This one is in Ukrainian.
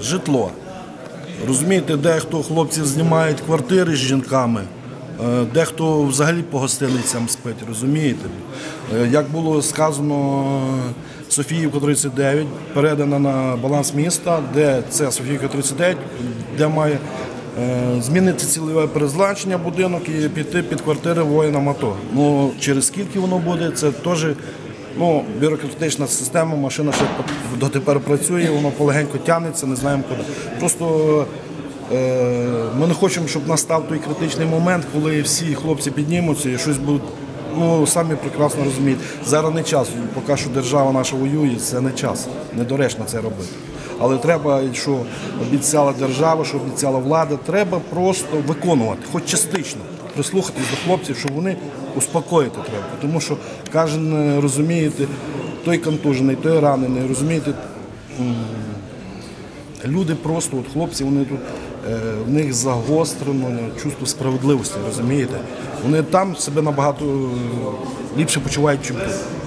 Житло. Розумієте, дехто хлопців знімають квартири з жінками, е, дехто взагалі по гостиницям спить, розумієте? Е, Як було сказано, Софіївка 39 передана на баланс міста, де це Софіївка 39, де має е, змінити цільове призначення будинок і піти під квартири воїнам АТО. Ну, через скільки воно буде, це теж Ну, бюрократична система, машина ще дотепер працює, воно полегенько тягнеться, не знаємо куди. Просто е, ми не хочемо, щоб настав той критичний момент, коли всі хлопці піднімуться і щось будуть. Ну, самі прекрасно розуміють. Зараз не час, поки що держава наша воює, це не час. Недоречно це робити. Але треба, що обіцяла держава, що обіцяла влада, треба просто виконувати, хоч частично, прислухатись до хлопців, щоб вони успокоїти треба. Тому що кожен е, розумієте, той контужений, той ранений, розумієте, люди просто, от хлопці, вони тут, е, в них загострено чувство справедливості, розумієте? Вони там себе набагато е, ліпше почувають, ніж тут.